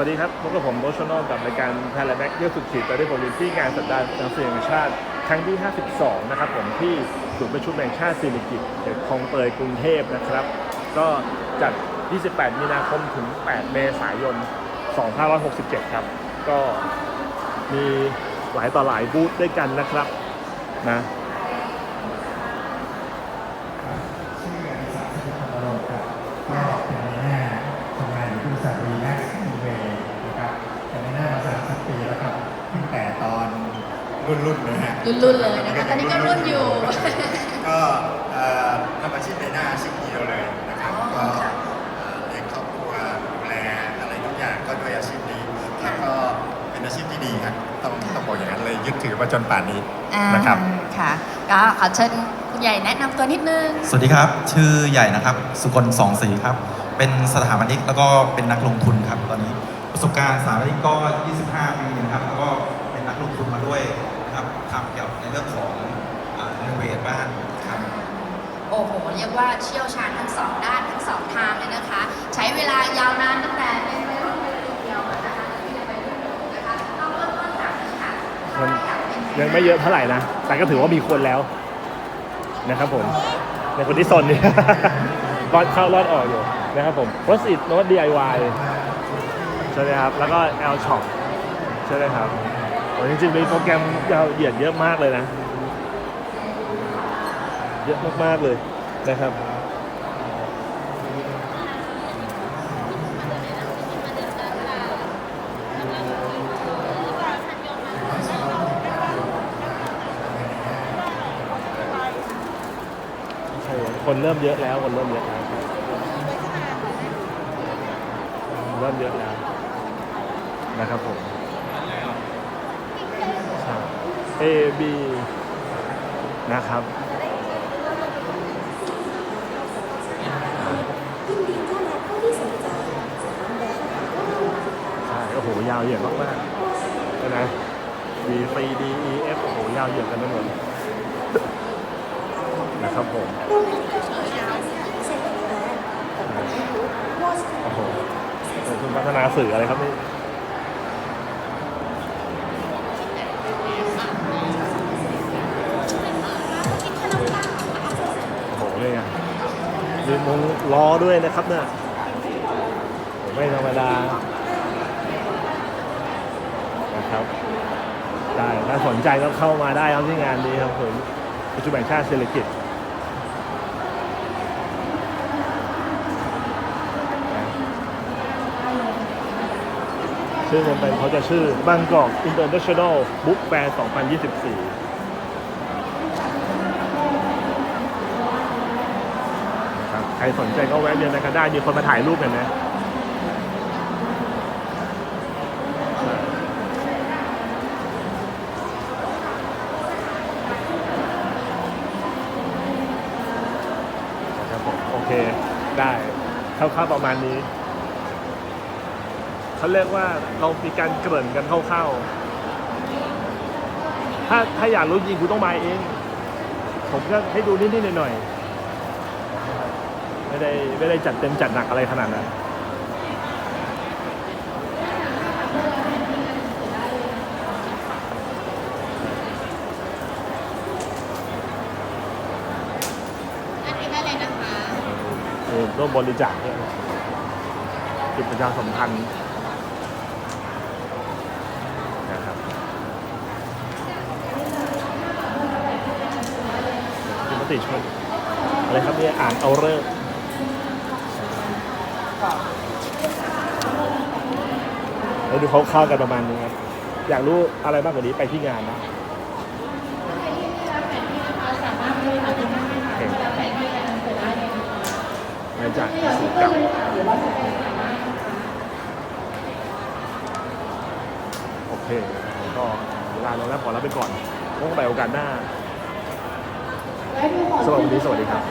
สวัสดีครับพบกับผมโบชโนกับรายการไทยแลนด์แม็กเที่ยวสุดขีดไปด้วยผมอยู่ที่งานสัปดาห์หนังสือแห่งชาติครั้งที่ 52 นะครับผมที่ศูนย์ประชุมแห่งชาติสิริกิติ์เขตคลองเตยกรุงเทพนะครับ ก็จัด 28 มีนาคมถึง 8 เมษายน 2567 ครับ ก็มีหลายต่อหลายบูธด้วยกันนะครับนะ รุ่นๆนะฮะรุ่นๆเลยนะคะตอนนี้ก็รุ่นอยู่ ก็เอ่อทำอาชีพในหน้าอาชีพเดียวเลยนะครับอ๋ก็อค่ะ เอ่อเลี้ยงครอบครัวดูแลอะไรทุกอย่างก็ด้วยอาชีพนี้แล้วก็เป็นอาชีพที่ดีครับต้องต้องบอกอย่างนั้นเลยยึดถือมาจนป่านนี้อ่านะครับ ค่ะก็ขอเชิญคุณใหญ่แนะนำตัวนิดนึง สวัสดีครับ ชื่อใหญ่นะครับ สุคนสองศรีครับ เป็นสถาปนิกแล้วก็เป็นนักลงทุนครับตอนนี้ ประสบการณ์สถาปนิกก็ 25 ปี เรียกว่าเชี่ยวชาญทั้งสองด้านทั้งสองทางเลยนะคะ ใช้เวลายาวนานตั้งแต่เป็นวัยรุ่นเป็นเดียวนะคะที่เป็นวัยรุ่นนะคะต้องเริ่มต้นจากนี้ค่ะมันยังไม่เยอะเท่าไหร่นะ แต่ก็ถือว่ามีคนแล้วนะครับผมในคนที่ซนนี่ รอดเข้ารอดออกอยู่นะครับผม w a t it โน้ต DIY ใช่ไหมครับ แล้วก็ L Shop ใช่ไหมครับโอ้จริงๆมีโปรแกรมยาวเหยียดเยอะมากเลยนะ เยอะมากๆเลย นะครับใช่คนเริ่มเยอะแล้ว คนเริ่มเยอะแล้วเริ่มเยอะแล้วนะครับผมใช่ A B นะครับใช่โอ้โห ยาวเหยียดมากๆใช่ไหม B C D E F โอ้โหยาวเหยียดกันไปหมดนะครับผม โอ้โหเป็นคุณพัฒนาสื่ออะไรครับนี่โอ้โหเนี่ยมีมุงล้อด้วยนะครับเนี่ยไม่ธรรมดา ครับได้ถ้าสนใจก็เข้ามาได้ครับที่งานนี้ครับผมประชุมแห่งชาติเศรษฐกิจชื่อมันเป็นเขาจะชื่อบางกอก International Book Fair 2024นะครับใครสนใจก็แวะเวียนไปกันได้ มีคนมาถ่ายรูปกันนะใช่นะครับผมโอ เคได้คร่าวๆประมาณนี้เขาเรียกว่าเรามีการเกริ่นกันคร่าวๆถ้าถ้าอยากรู้จริงคุณต้องมาเอง ผมก็ให้ดูนิดๆหน่อยๆไม่ได้ไม่ได้จัดเต็มจัดหนักอะไรขนาดนั้นอันนี้ได้เลยนะคะ เออ ร่วมบริจาคเนี่ยกิจประชาสัมพันธ์นะครับคุณมติชนอะไรครับเนี่ยอ่านเอาเลิกษ์แล้วดูเขาเข้ากันประมาณนี้ครับ อยากรู้อะไรมากกว่านี้ไปที่งานนะเห็นมา จากสีเก่าโอเค ก็เวลาเราแล้วขอรับไปก่อนพบกันใหม่โอกาสหน้าสำหรับวันนี้สวัสดีครับ